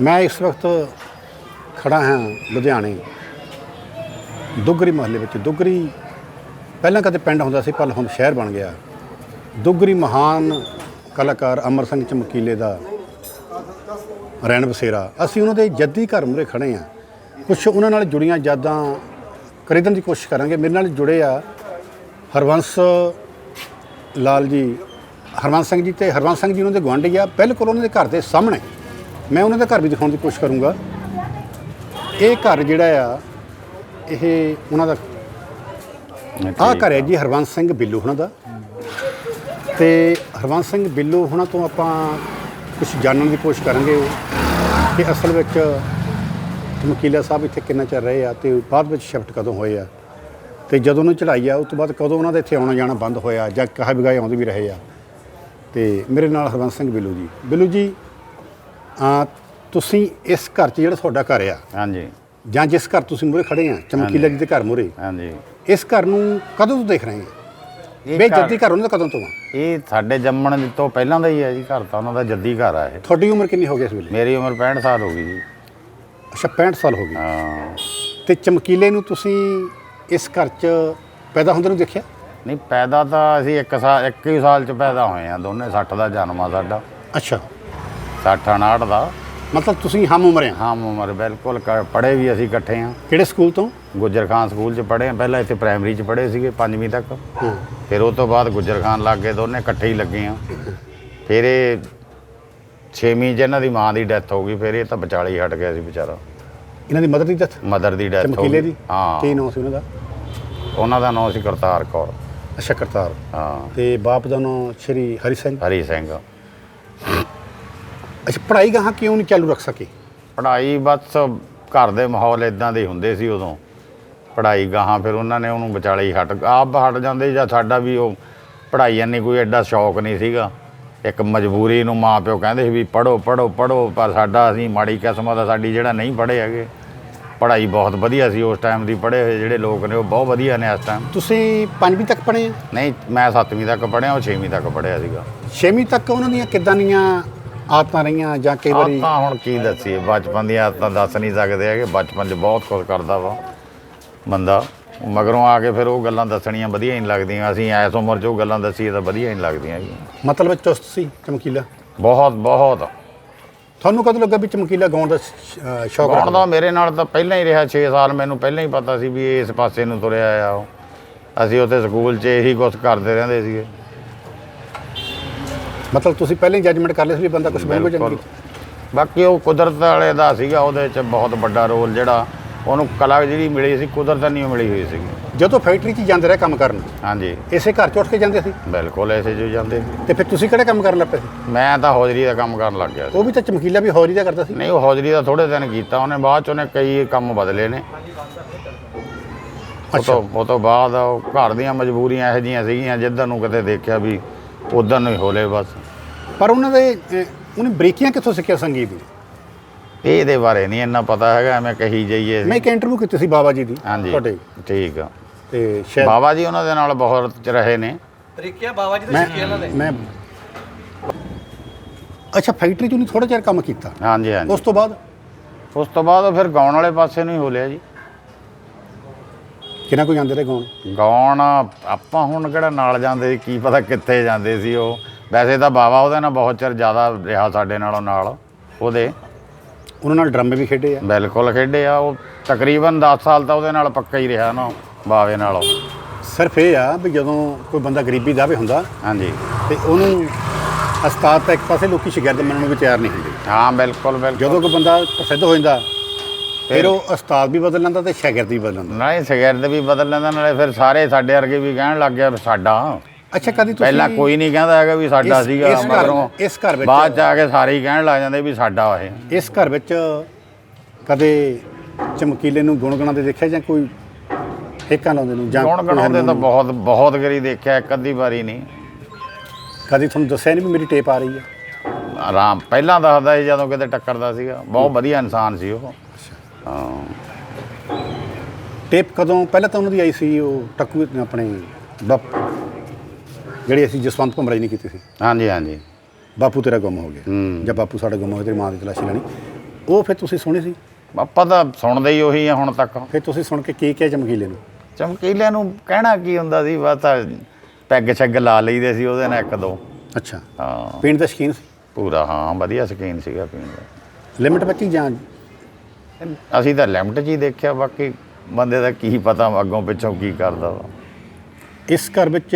ਮੈਂ ਇਸ ਵਕਤ ਖੜਾ ਹਾਂ ਲੁਧਿਆਣੇ, ਦੁੱਗਰੀ ਮਹੱਲੇ ਵਿੱਚ। ਦੁੱਗਰੀ ਪਹਿਲਾਂ ਕਦੇ ਪਿੰਡ ਹੁੰਦਾ ਸੀ, ਪਰ ਹੁਣ ਸ਼ਹਿਰ ਬਣ ਗਿਆ। ਦੁੱਗਰੀ ਮਹਾਨ ਕਲਾਕਾਰ ਅਮਰ ਸਿੰਘ ਚਮਕੀਲੇ ਦਾ ਰਹਿਣ ਬਸੇਰਾ ਅਸੀਂ ਉਹਨਾਂ ਦੇ ਜੱਦੀ ਘਰ ਮੂਹਰੇ ਖੜੇ ਆ ਕੁਝ ਉਹਨਾਂ ਨਾਲ ਜੁੜੀਆਂ ਯਾਦਾਂ ਖਰੀਦਣ ਦੀ ਕੋਸ਼ਿਸ਼ ਕਰਾਂਗੇ। ਮੇਰੇ ਨਾਲ ਜੁੜੇ ਆ ਹਰਵੰਸ ਲਾਲ ਜੀ। ਹਰਵੰਸ ਸਿੰਘ ਜੀ ਤੇ ਹਰਵੰਸ ਸਿੰਘ ਜੀ ਉਹਨਾਂ ਦੇ ਗੁਆਂਢੀ ਆ। ਬਿਲਕੁਲ ਉਹਨਾਂ ਦੇ ਘਰ ਦੇ ਸਾਹਮਣੇ ਮੈਂ ਉਹਨਾਂ ਦਾ ਘਰ ਵੀ ਦਿਖਾਉਣ ਦੀ ਕੋਸ਼ਿਸ਼ ਕਰੂੰਗਾ। ਇਹ ਘਰ ਜਿਹੜਾ ਆ ਇਹ ਉਹਨਾਂ ਦਾ ਆਹ ਘਰ ਹੈ ਜੀ ਹਰਵੰਸ ਸਿੰਘ ਬਿੱਲੂ ਹੁਣਾਂ ਦਾ। ਤੇ ਹਰਵੰਸ ਸਿੰਘ ਬਿੱਲੂ ਹੁਣਾਂ ਤੋਂ ਆਪਾਂ ਕੁਝ ਜਾਣਨ ਦੀ ਕੋਸ਼ਿਸ਼ ਕਰਾਂਗੇ। ਕਿ ਅਸਲ ਵਿੱਚ ਚਮਕੀਲਾ ਸਾਹਿਬ ਇੱਥੇ ਕਿੰਨਾ ਚਿਰ ਰਹੇ ਆ ਤੇ ਬਾਅਦ ਵਿੱਚ ਸ਼ਿਫਟ ਕਦੋਂ ਹੋਏ ਆ। ਤੇ ਜਦੋਂ ਉਹਨੂੰ ਚੜਾਈ ਆ ਉਸ ਤੋਂ ਬਾਅਦ ਕਦੋਂ ਉਹਨਾਂ ਦਾ ਇੱਥੇ ਆਉਣਾ ਜਾਣਾ ਬੰਦ ਹੋਇਆ ਜਾਂ ਕਹਾ ਬਿਗਾਏ ਆਉਂਦੇ ਵੀ ਰਹੇ ਆ। ਤੇ ਮੇਰੇ ਨਾਲ ਹਰਵੰਸ ਸਿੰਘ ਬਿੱਲੂ ਜੀ। ਬਿੱਲੂ ਜੀ ਆ ਤੁਸੀਂ ਇਸ ਘਰ 'ਚ ਜਿਹੜਾ ਤੁਹਾਡਾ ਘਰ ਆ ਹਾਂਜੀ। ਜਾਂ ਜਿਸ ਘਰ ਤੁਸੀਂ ਮੂਹਰੇ ਖੜੇ ਆ ਚਮਕੀਲਾ ਜੀ ਦੇ ਘਰ ਮੂਹਰੇ ਹਾਂਜੀ। ਇਸ ਘਰ ਨੂੰ ਕਦੋਂ ਤੋਂ ਦੇਖ ਰਹੇ ਆ ਇਹ ਬੇ ਘਰ- ਜੱਦੀ ਘਰ ਉਹਨਾਂ ਦਾ ਕਦੋਂ ਤੋਂ ਆ? ਇਹ ਸਾਡੇ ਜੰਮਣ ਦੀ ਤੋਂ ਪਹਿਲਾਂ ਦਾ ਹੀ ਹੈ ਜੀ ਘਰ ਤਾਂ ਉਹਨਾਂ ਦਾ ਜੱਦੀ ਘਰ ਆ ਇਹ। ਤੁਹਾਡੀ ਉਮਰ ਕਿੰਨੀ ਹੋ ਗਈ ਇਸ ਵੇਲੇ? ਮੇਰੀ ਉਮਰ 65 ਸਾਲ ਹੋ ਗਈ ਜੀ। ਅੱਛਾ 65 ਸਾਲ ਹੋ ਗਈ। ਹਾਂ। ਤੇ ਚਮਕੀਲੇ ਨੂੰ ਤੁਸੀਂ ਇਸ ਘਰ 'ਚ ਪੈਦਾ ਹੁੰਦੇ ਨੂੰ ਦੇਖਿਆ? ਨਹੀਂ ਪੈਦਾ ਤਾਂ ਅਸੀਂ ਇੱਕ ਸਾਲ ਇੱਕ ਹੀ ਸਾਲ ਚ ਪੈਦਾ ਹੋਏ ਆ ਦੋਨੇ 60 ਦਾ ਜਨਮ ਆ ਸਾਡਾ। ਅੱਛਾ। 60 59 ਦਾ। ਮਤਲਬ ਤੁਸੀਂ ਹਮ ਉਮਰ ਹਾਂ? ਉਮਰ ਬਿਲਕੁਲ ਪੜ੍ਹੇ ਵੀ ਅਸੀਂ ਇਕੱਠੇ ਆ ਕਿਹੜੇ ਸਕੂਲ ਤੋਂ? ਗੁੱਜਰ ਖਾਨ ਸਕੂਲ ਚ ਪੜ੍ਹੇ ਆ ਪਹਿਲਾਂ ਇੱਥੇ ਪ੍ਰਾਇਮਰੀ ਚ ਪੜ੍ਹੇ ਸੀਗੇ ਪੰਜਵੀਂ ਤੱਕ। ਹਾਂ। ਫਿਰ ਉਹ ਤੋਂ ਬਾਅਦ ਗੁੱਜਰ ਖਾਨ ਲੱਗ ਗਏ ਦੋਨੇ ਇਕੱਠੇ ਹੀ ਲੱਗੇ ਆ ਫਿਰ ਇਹ ਛੇਵੀਂ 'ਚ ਇਹਨਾਂ ਦੀ ਮਾਂ ਦੀ ਡੈਥ ਹੋ ਗਈ। ਫਿਰ ਇਹ ਤਾਂ ਵਿਚਾਲੇ ਹੀ ਹਟ ਗਿਆ ਸੀ ਵਿਚਾਰਾ। ਇਹਨਾਂ ਦੀ ਮਦਰ ਦੀ ਡੈਥ ਮਦਰ ਦੀ ਡੈਥ ਹੋ ਗਈ। ਦੀ? ਹਾਂ। ਕੀ ਨਾਮ ਸੀ ਉਹਨਾਂ ਦਾ? ਉਹਨਾਂ ਦਾ ਨਾਮ ਸੀ ਕਰਤਾਰ ਕੌਰ। ਅੱਛਾ ਕਰਤਾਰ। ਹਾਂ। ਤੇ ਬਾਪ ਦਾ ਨਾਮ ਸ਼੍ਰੀ ਹਰੀ ਸਿੰਘ? ਹਰੀ ਸਿੰਘ। ਅੱਛਾ ਪੜ੍ਹਾਈ ਗਾਹਾਂ ਕਿਉਂ ਨਹੀਂ ਚਾਲੂ ਰੱਖ ਸਕੇ? ਪੜ੍ਹਾਈ ਬਸ ਘਰ ਦੇ ਮਾਹੌਲ ਇਦਾਂ ਦੇ ਹੁੰਦੇ ਸੀ ਉਦੋਂ। ਪੜ੍ਹਾਈ ਗਾਹਾਂ ਫਿਰ ਉਹਨਾਂ ਨੇ ਉਹਨੂੰ ਵਿਚਾਲੇ ਹੀ ਹਟ ਆਪ ਹਟ ਜਾਂਦੇ ਜਾਂ ਸਾਡਾ ਵੀ ਉਹ ਪੜ੍ਹਾਈ ਨਹੀਂ ਕੋਈ ਐਡਾ ਸ਼ੌਕ ਨਹੀਂ ਸੀਗਾ। ਇੱਕ ਮਜਬੂਰੀ ਨੂੰ ਮਾਂ ਪਿਓ ਕਹਿੰਦੇ ਸੀ ਵੀ ਪੜੋ ਪੜੋ ਪੜੋ ਪਰ ਸਾਡਾ ਅਸੀਂ ਮਾੜੀ ਕਿਸਮਤ ਆ ਸਾਡੀ ਜਿਹੜਾ ਨਹੀਂ ਪੜ੍ਹੇ ਹੈਗੇ। ਪੜ੍ਹਾਈ ਬਹੁਤ ਵਧੀਆ ਸੀ ਉਸ ਟਾਈਮ ਦੀ ਪੜ੍ਹੇ ਹੋਏ ਜਿਹੜੇ ਲੋਕ ਨੇ ਉਹ ਬਹੁਤ ਵਧੀਆ ਨੇ ਇਸ ਟਾਈਮ ਤੁਸੀਂ ਪੰਜਵੀਂ ਤੱਕ ਪੜ੍ਹੇ ਆ? ਨਹੀਂ ਮੈਂ 7ਵੀਂ ਤੱਕ ਪੜ੍ਹਿਆ ਉਹ 6ਵੀਂ ਤੱਕ ਪੜ੍ਹਿਆ ਸੀਗਾ। ਛੇਵੀਂ ਤੱਕ ਉਹਨਾਂ ਦੀਆਂ ਕਿੱਦਾਂ ਦੀਆਂ ਆਦਤਾਂ ਰਹੀਆਂ ਜਾਂ ਕਈ ਵਾਰੀ ਆਪਾਂ ਹੁਣ ਕੀ ਦੱਸੀਏ? ਬਚਪਨ ਦੀਆਂ ਆਦਤਾਂ ਦੱਸ ਨਹੀਂ ਸਕਦੇ ਹੈਗੇ। ਬਚਪਨ 'ਚ ਬਹੁਤ ਕੁਝ ਕਰਦਾ ਵਾ ਬੰਦਾ। ਮਗਰੋਂ ਆ ਕੇ ਫਿਰ ਉਹ ਗੱਲਾਂ ਦੱਸਣੀਆਂ ਵਧੀਆ ਨਹੀਂ ਲੱਗਦੀਆਂ। ਅਸੀਂ ਐਸ ਉਮਰ 'ਚ ਉਹ ਗੱਲਾਂ ਦੱਸੀਏ ਤਾਂ ਵਧੀਆ ਨਹੀਂ ਲੱਗਦੀਆਂ ਹੈਗੀਆਂ। ਮਤਲਬ ਚੁਸਤ ਸੀ ਚਮਕੀਲਾ? ਬਹੁਤ ਬਹੁਤ। ਤੁਹਾਨੂੰ ਕਦੋਂ ਲੱਗਾ ਵੀ ਚਮਕੀਲਾ ਗਾਉਣ ਦਾ ਸ਼- ਅਹ ਸ਼ੌਕ ਗਾਉਣ ਰੱਖਦਾ? ਦਾ ਮੇਰੇ ਨਾਲ ਤਾਂ ਪਹਿਲਾਂ ਹੀ ਰਿਹਾ 6 ਸਾਲ। ਮੈਨੂੰ ਪਹਿਲਾਂ ਹੀ ਪਤਾ ਸੀ ਵੀ ਇਹ ਇਸ ਪਾਸੇ ਨੂੰ ਤੁਰਿਆ ਆ ਉਹ। ਅਸੀਂ ਉੱਥੇ ਸਕੂਲ 'ਚ ਇਹੀ ਕੁਝ ਕਰਦੇ ਰਹਿੰਦੇ ਸੀਗੇ। ਮਤਲਬ ਤੁਸੀਂ ਪਹਿਲਾਂ ਹੀ ਜੱਜਮੈਂਟ ਕਰ ਲਿਆ ਸੀ ਵੀ ਬੰਦਾ ਕੁਝ ਜਾਂ ਬਿਲਕੁਲ। ਬਾਕੀ ਉਹ ਕੁਦਰਤ ਵਾਲੇ ਦਾ ਸੀਗਾ ਉਹਦੇ 'ਚ ਬਹੁਤ ਵੱਡਾ ਰੋਲ ਜਿਹੜਾ ਉਹਨੂੰ ਕਲਾ ਜਿਹੜੀ ਮਿਲੀ ਸੀ ਕੁਦਰਤ ਨਹੀਂ ਮਿਲੀ ਹੋਈ ਸੀਗੀ। ਜਦੋਂ ਫੈਕਟਰੀ 'ਚ ਜਾਂਦੇ ਰਹੇ ਕੰਮ ਕਰਨ ਹਾਂਜੀ। ਇਸੇ ਘਰ 'ਚ ਉੱਠ ਕੇ ਜਾਂਦੇ ਸੀ? ਬਿਲਕੁਲ ਐਸੇ ਜੋ ਜਾਂਦੇ। ਸੀ ਤੇ ਫਿਰ ਤੁਸੀਂ ਕਿਹੜਾ ਕੰਮ ਕਰਨ ਲੱਗ ਪਏ ਸੀ? ਮੈਂ ਤਾਂ ਹੌਜਰੀ ਦਾ ਕੰਮ ਕਰਨ ਲੱਗ ਗਿਆ ਸੀ। ਉਹ ਵੀ ਤਾਂ ਚਮਕੀਲਾ ਵੀ ਹੌਰੀ ਦਾ ਕਰਦਾ ਸੀ। ਨਹੀਂ ਉਹ ਹੌਜਰੀ ਦਾ ਥੋੜੇ ਦਿਨ ਕੀਤਾ ਉਹਨੇ ਬਾਅਦ ਚ ਉਹਨੇ ਕਈ ਕੰਮ ਬਦਲੇ ਨੇ। ਉਹ ਤੋਂ ਉਹ ਤੋਂ ਬਾਅਦ ਉਹ ਘਰ ਦੀਆਂ ਮਜਬੂਰੀਆਂ ਇਹੋ ਜਿਹੀਆਂ ਸੀਗੀਆਂ ਜਿੱਦਾਂ ਨੂੰ ਕਿਤੇ ਦੇਖਿਆ ਵੀ ਉਧਰ ਨੂੰ ਹੀ ਹੋਲੇ ਬਸ। ਪਰ ਉਹਨਾਂ ਦੇ ਅਹ, ਉਹਨੇ ਬਰੀਕੀਆਂ ਕਿੱਥੋਂ ਸਿੱਖਿਆ ਸੰਗੀਤ ਦੀ ਇਹ ਇਹਦੇ ਬਾਰੇ ਨਹੀਂ ਇੰਨਾ ਪਤਾ ਹੈਗਾ ਐਵੇਂ ਕਹੀ ਜਾਈਏ। ਮੈਂ ਇੱਕ ਇੰਟਰਵਿਊ ਕੀਤੀ ਸੀ ਬਾਬਾ ਜੀ ਦੀ ਹਾਂਜੀ ਤੁਹਾਡੇ। ਠੀਕ ਆ। ਤੇ ਸ਼ਾਇਦ ਬਾਬਾ ਜੀ ਉਹਨਾਂ ਦੇ ਨਾਲ ਬਹੁਤ ਚ ਰਹੇ ਨੇ। ਤਰੀਕਿਆ ਬਾਬਾ ਜੀ ਦੇ ਮੈਂ ਸਿੱਖੇ ਇਹਨਾਂ ਦੇ ਮੈਂ ਅੱਛਾ ਫੈਕਟਰੀ 'ਚ ਉਹਨੇ ਥੋੜਾ ਚਿਰ ਕੰਮ ਕੀਤਾ? ਹਾਂਜੀ ਹਾਂਜੀ। ਉਸ ਤੋਂ ਬਾਅਦ? ਉਸ ਤੋਂ ਬਾਅਦ ਉਹ ਫਿਰ ਗਾਉਣ ਵਾਲੇ ਪਾਸੇ ਨੂੰ ਹੀ ਹੋਲਿਆ ਜੀ। ਕਿੰਨਾ ਕੋਈ ਜਾਂਦੇ ਰਹੇ ਗਾਉਣ? ਗਾਉਣ ਆਪਾਂ ਹੁਣ ਕਿਹੜਾ ਨਾਲ ਜਾਂਦੇ ਸੀ, ਕੀ ਪਤਾ ਕਿੱਥੇ ਜਾਂਦੇ ਸੀ ਉਹ। ਵੈਸੇ ਤਾਂ ਬਾਬਾ ਉਹਦੇ ਨਾਲ ਬਹੁਤ ਚਿਰ ਜ਼ਿਆਦਾ ਰਿਹਾ ਸਾਡੇ ਨਾਲੋਂ ਨਾਲ ਉਹਦੇ। ਉਹਨਾਂ ਨਾਲ ਡਰਮ ਵੀ ਖੇਡੇ ਆ। ਬਿਲਕੁਲ ਖੇਡੇ ਆ ਉਹ ਤਕਰੀਬਨ 10 ਸਾਲ ਤਾਂ ਉਹਦੇ ਨਾਲ ਪੱਕਾ ਹੀ ਰਿਹਾ ਨਾ ਬਾਵੇ ਨਾਲ। ਸਿਰਫ ਇਹ ਆ ਵੀ ਜਦੋਂ ਕੋਈ ਬੰਦਾ ਗਰੀਬੀ ਦਾ ਵੀ ਹੁੰਦਾ ਹਾਂਜੀ। ਤੇ ਉਹਨੂੰ ਉਸਤਾਦ ਤਾਂ ਇੱਕ ਪਾਸੇ ਲੋਕੀ ਸ਼ਾਗਿਰਦ ਮੰਨਣ ਨੂੰ ਵੀ ਤਿਆਰ ਨਹੀਂ ਹੁੰਦੇ। ਹਾਂ ਬਿਲਕੁਲ ਬਿਲਕੁਲ। ਜਦੋਂ ਕੋਈ ਬੰਦਾ ਪ੍ਰਸਿੱਧ ਹੋ ਜਾਂਦਾ ਫਿਰ ਉਹ ਉਸਤਾਦ ਵੀ ਬਦਲ ਲੈਂਦਾ ਤੇ ਸ਼ਾਗਿਰਦ ਵੀ ਬਦਲ ਲੈਂਦਾ। ਨਹੀਂ ਸਿਗਰਟ ਵੀ ਬਦਲ ਲੈਂਦਾ ਨਾਲੇ ਫਿਰ ਸਾਰੇ ਸਾਡੇ ਵਰਗੇ ਵੀ ਕਹਿਣ ਲੱਗ ਗਿਆ ਸਾਡਾ। ਅੱਛਾ ਕਦੀ ਤੁਸੀਂ ਪਹਿਲਾਂ ਕੋਈ ਨਹੀਂ ਕਹਿੰਦਾ ਹੈਗਾ ਵੀ ਸਾਡਾ ਇਸ- ਸੀਗਾ ਇਸ ਘਰ- ਮਗਰੋਂ ਇਸ ਘਰ ਵਿੱਚ- ਬਾਅਦ ਚ ਆ ਕੇ ਸਾਰੇ ਹੀ ਕਹਿਣ ਲੱਗ ਜਾਂਦੇ ਵੀ ਸਾਡਾ ਇਹ। ਇਸ ਘਰ ਵਿੱਚ ਕਦੇ ਚਮਕੀਲੇ ਨੂੰ ਗੁਣਗੁਣਾ ਦੇ ਦੇਖਿਆ ਜਾਂ ਕੋਈ ਠੇਕਾ ਲਾਉਂਦੇ ਨੂੰ ਜਾਂ ਕੌਣ ਕੋਈ ਗਣਾਉਂਦੇ ਤਾਂ ਹਾਰਮੋਨੀਅਮ? ਬਹੁਤ ਬਹੁਤ ਗਰੀ ਦੇਖਿਆ ਇੱਕ ਅੱਧੀ ਵਾਰੀ ਨਹੀਂ। ਕਦੀ ਤੁਹਾਨੂੰ ਦੱਸਿਆ ਨਹੀਂ ਵੀ ਮੇਰੀ ਟੇਪ ਆ ਰਹੀ ਹੈ ਆਰਾਮ ਪਹਿਲਾਂ ਦੱਸਦਾ ਸੀ ਜਦੋਂ ਕਿਤੇ ਟੱਕਰਦਾ ਸੀਗਾ। ਬਹੁਤ ਵਧੀਆ ਇਨਸਾਨ ਸੀ ਉਹ। ਟੇਪ ਕਦੋਂ ਪਹਿਲਾਂ ਤਾਂ ਉਹਨਾਂ ਦੀ ਆਈ ਸੀ ਉਹ ਟੱਕੂ ਆਪਣੇ ਬਾਪ ਜਿਹੜੀ ਅਸੀਂ ਜਸਵੰਤ ਭਮਰਾਈ ਨਹੀਂ ਕੀਤੀ ਸੀ। ਹਾਂਜੀ ਹਾਂਜੀ। ਬਾਪੂ ਤੇਰਾ ਗੁੰਮ ਹੋ ਗਿਆ। ਜਾਂ ਬਾਪੂ ਸਾਡਾ ਗੁੰਮ ਹੋ ਗਿਆ ਤੇਰੀ ਮਾਂ ਦੀ ਤਲਾਸ਼ੀ ਲੈਣੀ। ਉਹ ਫਿਰ ਤੁਸੀਂ ਸੁਣੀ ਸੀ? ਆਪਾਂ ਤਾਂ ਸੁਣਦੇ ਹੀ ਉਹੀ ਆ ਹੁਣ ਤੱਕ। ਫਿਰ ਤੁਸੀਂ ਸੁਣ ਕੇ ਕੀ ਕਿਹਾ ਚਮਕੀਲੇ ਨੂੰ? ਚਮਕੀਲਿਆਂ ਨੂੰ ਕਹਿਣਾ ਕੀ ਹੁੰਦਾ ਸੀ? ਬਸ ਪੈਗ ਛੱਗ ਲਾ ਲਈਦੇ ਸੀ ਉਹਦੇ ਨਾਲ ਇੱਕ ਦੋ। ਅੱਛਾ। ਹਾਂ। ਪੀਣ ਦਾ ਸ਼ਕੀਨ ਸੀ? ਪੂਰਾ ਹਾਂ ਵਧੀਆ ਸਕੀਨ ਸੀਗਾ ਪੀਣ ਦਾ। ਲਿਮਟ ਹੀ ਜਾਂ? ਅਸੀਂ ਤਾਂ ਲਿਮਟ ਹੀ ਦੇਖਿਆ ਬਾਕੀ ਬੰਦੇ ਦਾ ਕੀ ਪਤਾ ਅੱਗੋਂ ਪਿੱਛੋਂ ਕੀ ਕਰਦਾ ਵਾ। ਇਸ ਘਰ ਵਿੱਚ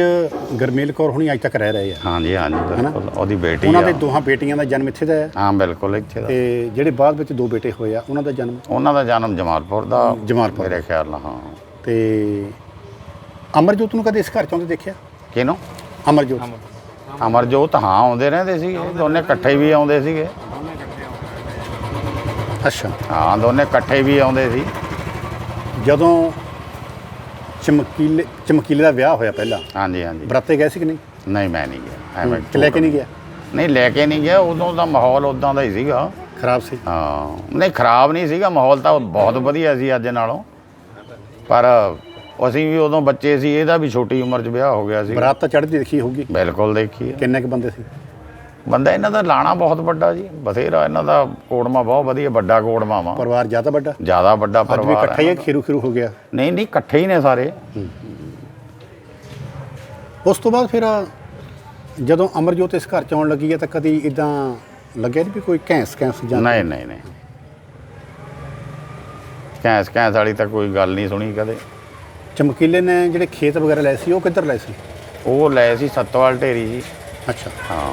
ਗਰਮੇਲ ਕੌਰ ਹੁਣੀ ਅੱਜ ਤੱਕ ਰਹਿ ਰਹੇ ਆ। ਹਾਂਜੀ ਹਾਂਜੀ ਬਿਲਕੁਲ ਉਹਦੀ ਬੇਟੀ ਉਹਨਾਂ ਦੇ ਆ। ਦੋਹਾਂ ਬੇਟੀਆਂ ਦਾ ਜਨਮ ਇੱਥੇ ਦਾ ਹੈ। ਹਾਂ ਬਿਲਕੁਲ ਇੱਥੇ ਦਾ। ਤੇ ਜਿਹੜੇ ਬਾਅਦ ਵਿੱਚ ਦੋ ਬੇਟੇ ਹੋਏ ਆ ਉਹਨਾਂ ਦਾ ਜਨਮ? ਉਹਨਾਂ ਦਾ ਜਨਮ ਜਮਾਲਪੁਰ ਦਾ ਜਮਾਲਪੁਰ। ਮੇਰੇ ਖਿਆਲ ਨਾਲ ਹਾਂ। ਤੇ ਅਮਰਜੋਤ ਨੂੰ ਕਦੇ ਇਸ ਘਰ ਚ ਆਉਂਦੇ ਦੇਖਿਆ? ਕਿਹਨੂੰ? ਅਮਰਜੋਤ। ਅਮਰਜੋਤ ਹਾਂ ਆਉਂਦੇ ਰਹਿੰਦੇ ਸੀਗੇ। ਦੋਨੇ ਇਕੱਠੇ ਵੀ ਆਉਂਦੇ ਸੀਗੇ। ਅੱਛਾ। ਹਾਂ ਦੋਨੇ ਇਕੱਠੇ ਵੀ ਆਉਂਦੇ ਸੀ। ਜਦੋਂ ਚਮਕੀਲੇ ਚਮਕੀਲੇ ਦਾ ਵਿਆਹ ਹੋਇਆ ਪਹਿਲਾਂ। ਹਾਂਜੀ ਹਾਂਜੀ। ਬਰਾਤੇ ਗਏ ਸੀ ਕਿ ਨਹੀਂ? ਨਹੀਂ ਮੈਂ ਨਹੀਂ ਗਿਆ। ਐਵੇਂ ਕਿ ਲੈ ਕੇ ਨਹੀਂ ਗਿਆ? ਨਹੀਂ ਲੈ ਕੇ ਨਹੀਂ ਗਿਆ। ਉਦੋਂ ਦਾ ਮਾਹੌਲ ਉਦਾਂ ਦਾ ਹੀ ਸੀਗਾ। ਖਰਾਬ ਸੀ? ਹਾਂ। ਨਹੀਂ ਖਰਾਬ ਨਹੀਂ ਸੀਗਾ। ਮਾਹੌਲ ਤਾਂ ਬਹੁਤ ਵਧੀਆ ਸੀ ਅੱਜ ਨਾਲੋਂ। ਪਰ ਅਸੀਂ ਵੀ ਉਦੋਂ ਬੱਚੇ ਸੀ। ਇਹਦਾ ਵੀ ਛੋਟੀ ਉਮਰ 'ਚ ਵਿਆਹ ਹੋ ਗਿਆ ਸੀ। ਬਰਾਤ ਤਾਂ ਚੜ੍ਹਦੀ ਦੇਖੀ ਹੋਊਗੀ। ਬਿਲਕੁਲ ਦੇਖੀ ਕਿੰਨੇ ਕ ਬੰਦੇ ਸੀ? ਬੰਦਾ ਇਹਨਾਂ ਦਾ ਲਾਣਾ ਬਹੁਤ ਵੱਡਾ ਜੀ ਬਥੇਰਾ ਇਹਨਾਂ ਦਾ ਕੋੜਮਾ ਬਹੁਤ ਵਧੀਆ ਵੱਡਾ ਕੋੜਮਾ ਵਾ। ਪਰਿਵਾਰ ਜ਼ਿਆਦਾ ਵੱਡਾ? ਜ਼ਿਆਦਾ ਵੱਡਾ ਅੱਜ ਵੀ ਪਰਿਵਾਰ ਇਕੱਠਾ ਹੀ ਖੀਰੂ ਖੀਰੂ ਹੋ ਗਿਆ? ਨਹੀਂ ਨਹੀਂ ਇਕੱਠੇ ਹੀ ਨੇ ਸਾਰੇ। ਉਸ ਤੋਂ ਬਾਅਦ ਫਿਰ ਜਦੋਂ ਅਮਰਜੋਤ ਇਸ ਘਰ ਚ ਆਉਣ ਲੱਗੀ ਹੈ ਤਾਂ ਕਦੀ ਇਦਾਂ ਲੱਗਿਆ ਨਹੀਂ ਵੀ ਕੋਈ ਘੈਂਸ ਘੈਂਸ ਜਾਂ ਨਹੀਂ ਨਹੀਂ ਨਹੀਂ। ਕੈਸ ਕੈਸ ਵਾਲੀ ਤਾਂ ਕੋਈ ਗੱਲ ਨਹੀਂ ਸੁਣੀ ਕਦੇ। ਚਮਕੀਲੇ ਨੇ ਜਿਹੜੇ ਖੇਤ ਵਗੈਰਾ ਲਏ ਸੀ ਉਹ ਕਿੱਧਰ ਲਏ ਸੀ? ਉਹ ਲਏ ਸੀ ਸੱਤਵਾਲ ਢੇਰੀ ਜੀ। ਅੱਛਾ। ਹਾਂ।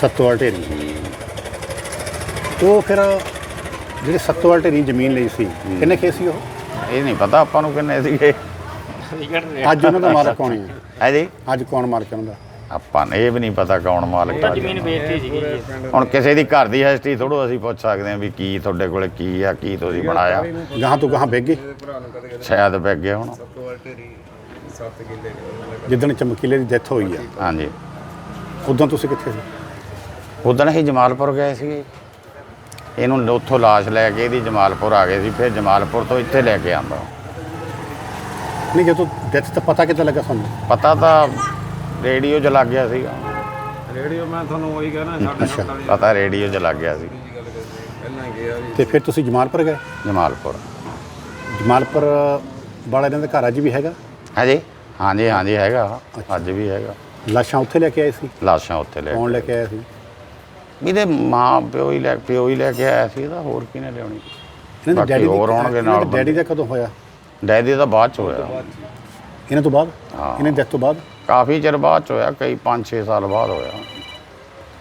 ਸੱਤੋਵਾਲ ਢੇਰੀ ਉਹ ਫਿਰ ਜਿਹੜੇ ਸੱਤੋਵਾਲ ਢੇਰੀ ਜ਼ਮੀਨ ਲਈ ਸੀ ਕਿੰਨੇ ਖੇਤ ਸੀ ਉਹ? ਇਹ ਨਹੀਂ ਪਤਾ ਆਪਾਂ ਨੂੰ ਕਿੰਨੇ ਸੀਗੇ। ਅੱਜ ਉਹਨਾਂ ਦਾ ਮਾਲਕ ਕੌਣ ਹੈ? ਹੈ ਜੀ। ਅੱਜ ਕੌਣ ਮਾਲਕ ਹੈ ਉਹਨਾਂ ਦਾ? ਆਪਾਂ ਨੂੰ ਇਹ ਵੀ ਨਹੀਂ ਪਤਾ ਕੌਣ ਮਾਲਕ ਆ ਜ਼ਮੀਨ ਵੇਚਤੀ ਸੀਗੀ ਹੁਣ ਕਿਸੇ ਦੀ ਘਰ ਦੀ ਹਿਸਟਰੀ ਥੋੜੋ ਅਸੀਂ ਪੁੱਛ ਸਕਦੇ ਹਾਂ ਵੀ ਕੀ ਤੁਹਾਡੇ ਕੋਲੇ ਕੀ ਆ ਕੀ ਤੁਸੀਂ ਬਣਾਇਆ। ਗਾਹਾਂ ਤੋਂ ਗਾਹਾਂ ਵਿਕ ਗਏ? ਸ਼ਾਇਦ ਗਿਆ ਹੁਣ। ਜਿੱਦਣ ਚਮਕੀਲੇ ਦੀ ਡੈਥ ਹੋਈ ਆ। ਹਾਂਜੀ। ਉਦੋਂ ਤੁਸੀਂ ਕਿੱਥੇ ਸੀ? ਉਦੋਂ ਅਸੀਂ ਜਮਾਲਪੁਰ ਗਏ ਸੀਗੇ ਇਹਨੂੰ ਉੱਥੋਂ ਲਾਸ਼ ਲੈ ਕੇ ਇਹਦੀ ਜਮਾਲਪੁਰ ਆ ਗਏ ਸੀ ਫਿਰ ਜਮਾਲਪੁਰ ਤੋਂ ਇੱਥੇ ਲੈ ਕੇ ਆਂਦਾ ਨਹੀਂ ਜਦੋਂ ਡੈਥ ਤਾਂ ਪਤਾ ਕਿੱਦਾਂ ਲੱਗਾ ਤੁਹਾਨੂੰ? ਪਤਾ ਤਾਂ ਰੇਡੀਓ 'ਚ ਲੱਗ ਗਿਆ ਸੀਗਾ। ਰੇਡੀਓ ਮੈਂ ਤੁਹਾਨੂੰ ਉਹੀ ਕਹਿਣਾ ਸਾਡੇ ਅੱਛਾ। ਪਤਾ ਰੇਡੀਓ 'ਚ ਲੱਗ ਗਿਆ ਸੀ। ਪਹਿਲਾਂ ਗਿਆ ਤੇ ਫਿਰ ਤੁਸੀਂ ਜਮਾਲਪੁਰ ਗਏ? ਜਮਾਲਪੁਰ। ਜਮਾਲਪੁਰ ਵਾਲੇ ਇਹਨਾਂ ਦਾ ਘਰ ਅੱਜ ਵੀ ਹੈਗਾ? ਹਾਂਜੀ। ਹਾਂਜੀ ਹਾਂਜੀ ਹੈਗਾ। ਅੱਜ ਵੀ ਹੈਗਾ। ਲਾਸ਼ਾਂ ਉੱਥੇ ਲੈ ਕੇ ਆਏ ਸੀ? ਲਾਸ਼ਾਂ ਉੱਥੇ ਲੈ ਕੌਣ ਲੈ ਕੇ ਆਇਆ ਸੀ? ਇਹਦੇ ਮਾਂ ਪਿਓ ਹੀ ਲੈ ਪਿਓ ਹੀ ਲੈ ਕੇ ਆਇਆ ਸੀ ਇਹਦਾ ਹੋਰ ਕਿਹਨੇ ਲਿਆਉਣੀ? ਇਹਨਾਂ ਦੇ ਬਾਕੀ ਡੈਡੀ ਹੋਰ ਆਉਣਗੇ ਨਾਲ ਡੈਡੀ ਦਾ ਕਦੋਂ ਹੋਇਆ? ਡੈਡੀ ਦਾ ਬਾਅਦ ਚ ਹੋਇਆ। ਇਹਨਾਂ ਤੋਂ ਬਾਅਦ? ਹਾਂ। ਇਹਨਾਂ ਦੀ ਡੈਥ ਤੋਂ ਬਾਅਦ? ਕਾਫੀ ਚਿਰ ਬਾਅਦ ਚ ਹੋਇਆ ਕਈ 5-6 ਸਾਲ ਬਾਅਦ ਹੋਇਆ।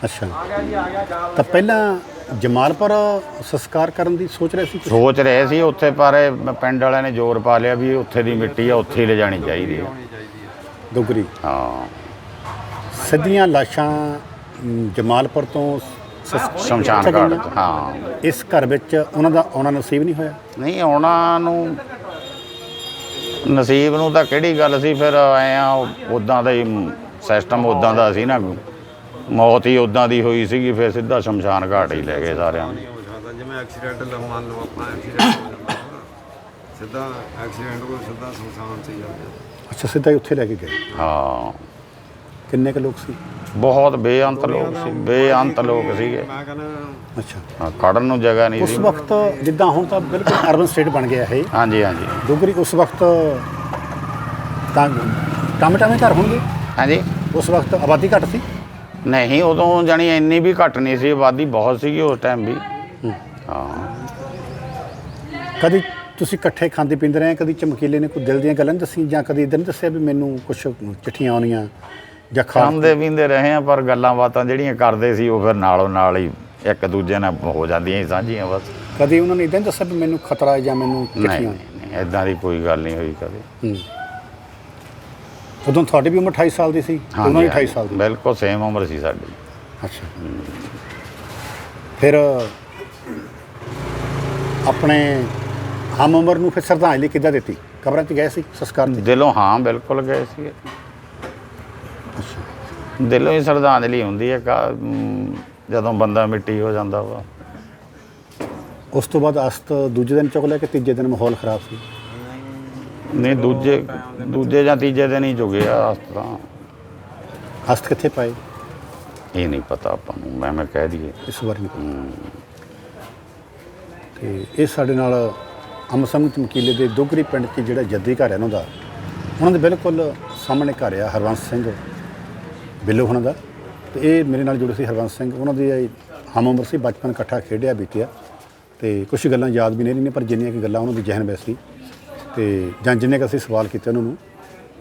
ਅੱਛਾ। ਤਾਂ ਪਹਿਲਾਂ ਜਮਾਲਪੁਰ ਸੰਸਕਾਰ ਕਰਨ ਦੀ ਸੋਚ ਰਹੇ ਸੀ ਤੁਸੀਂ? ਸੋਚ ਰਹੇ ਸੀ ਉੱਥੇ ਪਰ ਇਹ ਪਿੰਡ ਵਾਲਿਆਂ ਨੇ ਜ਼ੋਰ ਪਾ ਲਿਆ ਵੀ ਉੱਥੇ ਦੀ ਮਿੱਟੀ ਆ ਉੱਥੇ ਹੀ ਲਿਜਾਣੀ ਚਾਹੀਦੀ ਹੈ ਦੁਗਰੀ ਹਾਂ। ਸਿੱਧੀਆਂ ਲਾਸ਼ਾਂ ਜਮਾਲਪੁਰ ਤੋਂ ਸ਼ਮਸ਼ਾਨ ਘਾਟ ਹਾਂ। ਇਸ ਘਰ ਵਿੱਚ ਉਹਨਾਂ ਦਾ ਆਉਣਾ ਨਸੀਬ ਨਹੀਂ ਹੋਇਆ? ਨਹੀਂ ਉਹਨਾਂ ਨੂੰ ਨਸੀਬ ਨੂੰ ਤਾਂ ਕਿਹੜੀ ਗੱਲ ਸੀ ਫਿਰ ਐ ਆ ਉਦਾਂ ਦਾ ਹੀ ਸਿਸਟਮ ਉਦਾਂ ਦਾ ਸੀ ਨਾ। ਮੌਤ ਹੀ ਉਦਾਂ ਦੀ ਹੋਈ ਸੀਗੀ ਫਿਰ ਸਿੱਧਾ ਸ਼ਮਸ਼ਾਨ ਘਾਟ ਹੀ ਲੈ ਗਏ ਸਾਰਿਆਂ ਨੂੰ। ਨਹੀਂ ਹੋ ਸਕਦਾ ਜਿਵੇਂ ਐਕਸੀਡੈਂਟ ਲ ਮੰਨ ਲਓ ਆਪਣਾ ਐਕਸੀਡੈਂਟ ਸਿੱਧਾ ਐਕਸੀਡੈਂਟ ਕੋਈ ਸਿੱਧਾ ਸੰਸਾਨ ਚ ਹੀ ਜਾਂਦਾ ਅੱਛਾ ਸਿੱਧਾ ਹੀ ਉੱਥੇ ਲੈ ਕੇ ਗਏ? ਹਾਂ। ਕਿੰਨੇ ਕੁ ਲੋਕ ਸੀ? ਬਹੁਤ ਬੇਅੰਤ ਲੋਕ ਸੀ ਬੇਅੰਤ ਲੋਕ ਸੀਗੇ। ਮੈਂ ਕਹਿੰਦਾ ਅੱਛਾ। ਹਾਂ, ਖੜਨ ਨੂੰ ਜਗ੍ਹਾ ਨਹੀਂ ਉਸ ਸੀ। ਵਕਤ ਜਿੱਦਾਂ ਹੁਣ ਤਾਂ ਬਿਲਕੁਲ ਅਰਬਨ ਸਟੇਟ ਬਣ ਗਿਆ ਇਹ। ਹਾਂਜੀ ਹਾਂਜੀ। ਦੁਗਰੀ ਉਸ ਵਕਤ ਤਾਂ ਟਾਮੇ ਟਾਮੇ ਘਰ ਹੋਣਗੇ? ਹਾਂਜੀ। ਉਸ ਵਕਤ ਆਬਾਦੀ ਘੱਟ ਸੀ? ਨਹੀਂ ਉਦੋਂ ਜਾਣੀ ਇੰਨੀ ਵੀ ਘੱਟ ਨਹੀਂ ਸੀ ਆਬਾਦੀ ਬਹੁਤ ਸੀਗੀ ਉਸ ਟਾਈਮ ਵੀ। ਹਾਂ। ਕਦੀ ਤੁਸੀਂ ਇਕੱਠੇ ਖਾਂਦੇ ਪੀਂਦੇ ਰਹੇ? ਕਦੀ ਚਮਕੀਲੇ ਨੇ ਕੋਈ ਦਿਲ ਦੀਆਂ ਗੱਲਾਂ ਦੱਸੀਆਂ? ਜਾਂ ਕਦੀ ਇਦਾਂ ਨਹੀਂ ਦੱਸਿਆ ਵੀ ਮੈਨੂੰ ਕੁਝ ਚਿੱਠੀਆਂ ਆਉਣੀਆਂ? ਜਾਂ ਖਾਂਦੇ ਪੀਂਦੇ ਰਹੇ ਆ ਪਰ ਗੱਲਾਂ ਬਾਤਾਂ ਜਿਹੜੀਆਂ ਕਰਦੇ ਸੀ ਉਹ ਫਿਰ ਨਾਲੋਂ ਨਾਲ ਹੀ ਇੱਕ ਦੂਜੇ ਨਾਲ ਹੋ ਜਾਂਦੀਆਂ ਸੀ ਸਾਂਝੀਆਂ ਬਸ। ਕਦੀ ਉਹਨਾਂ ਨੇ ਇਦਾਂ ਦੱਸਿਆ ਵੀ ਮੈਨੂੰ ਖਤਰਾ ਹੈ ਜਾਂ ਮੈਨੂੰ ਨਹੀਂ ਇਦਾਂ ਦੀ ਕੋਈ ਗੱਲ ਨਹੀਂ ਹੋਈ ਕਦੇ। ਹੂੰ। ਉਦੋਂ ਤੁਹਾਡੀ ਵੀ ਉਮਰ 28 ਸਾਲ ਦੀ ਸੀ ਉਹਨਾਂ ਦੀ 28 ਸਾਲ ਦੀ। ਬਿਲਕੁਲ ਸੇਮ ਉਮਰ ਸੀ ਸਾਡੀ। ਅੱਛਾ। ਫਿਰ ਆਪਣੇ ਹਮ ਉਮਰ ਨੂੰ ਫਿਰ ਸ਼ਰਧਾਂਜਲੀ ਕਿੱਦਾਂ ਦਿੱਤੀ? ਕਬਰਾਂ 'ਚ ਗਏ ਸੀ ਸੰਸਕਾਰ ਤੇ ਦਿਲੋਂ ਹਾਂ ਬਿਲਕੁਲ ਗਏ ਸੀ। ਦਿਲੋਂ ਹੀ ਸ਼ਰਧਾਂਜਲੀ ਹੁੰਦੀ ਹੈ ਕਾ ਜਦੋਂ ਬੰਦਾ ਮਿੱਟੀ ਹੋ ਜਾਂਦਾ ਵਾ। ਉਸ ਤੋਂ ਬਾਅਦ ਅਸਤ ਦੂਜੇ ਦਿਨ ਚੁੱਕ ਲਿਆ ਕਿ ਤੀਜੇ ਦਿਨ ਮਾਹੌਲ ਖਰਾਬ ਸੀ? ਨਹੀਂ ਦੂਜੇ ਦੂਜੇ ਜਾਂ ਤੀਜੇ ਦਿਨ ਹੀ ਜੁਗੇ ਆ ਅਸਤ ਤਾਂ। ਅਸਤ ਕਿੱਥੇ ਪਾਏ? ਇਹ ਨਹੀਂ ਪਤਾ ਆਪਾਂ ਨੂੰ ਮੈਂ ਮੈਂ ਕਹਿ ਦਈਏ। ਇਸ ਵਾਰ ਨਹੀਂ। ਤੇ ਇਹ ਸਾਡੇ ਨਾਲ ਅਮਸਮ ਚਮਕੀਲੇ ਦੇ ਦੁਗਰੀ ਪਿੰਡ 'ਚ ਜਿਹੜਾ ਜੱਦੀ ਘਰ ਹੈ ਉਹਨਾਂ ਦਾ ਉਹਨਾਂ ਦੇ ਬਿਲਕੁਲ ਸਾਹਮਣੇ ਘਰ ਆ ਹਰਵੰਸ ਸਿੰਘ। ਬਿੱਲੋ ਉਹਨਾਂ ਦਾ। ਤੇ ਇਹ ਮੇਰੇ ਨਾਲ ਜੁੜੇ ਸੀ ਹਰਵੰਸ ਸਿੰਘ। ਉਹਨਾਂ ਦੀ ਇਹ ਹਮ ਉਮਰ ਸੀ, ਬਚਪਨ ਇਕੱਠਾ ਖੇਡਿਆ, ਬੀਤਿਆ। ਤੇ ਕੁਝ ਗੱਲਾਂ ਯਾਦ ਵੀ ਨਹੀਂ ਰਹੀਆਂ, ਪਰ ਜਿੰਨੀਆਂ ਕਿ ਗੱਲਾਂ ਉਹਨਾਂ ਦੀ ਜ਼ਿਹਨ ਵਿੱਚ ਸੀ। ਤੇ ਜਾਂ ਜਿੰਨੇ ਕੁ ਅਸੀਂ ਸਵਾਲ ਕੀਤੇ ਉਹਨਾਂ ਨੂੰ,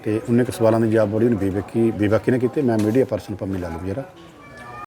ਤੇ ਉਹਨੇ ਕੁ ਸਵਾਲਾਂ ਦੇ ਜਵਾਬ ਬੜੀ ਉਹਨੇ ਬੇਬਕੀ ਬੇਬਾਕੀ ਨੇ ਕੀਤੇ। ਮੈਂ ਮੀਡੀਆ ਪਰਸਨ ਪੰਮੀ ਲਾਲੂ ਜਿਹੜਾ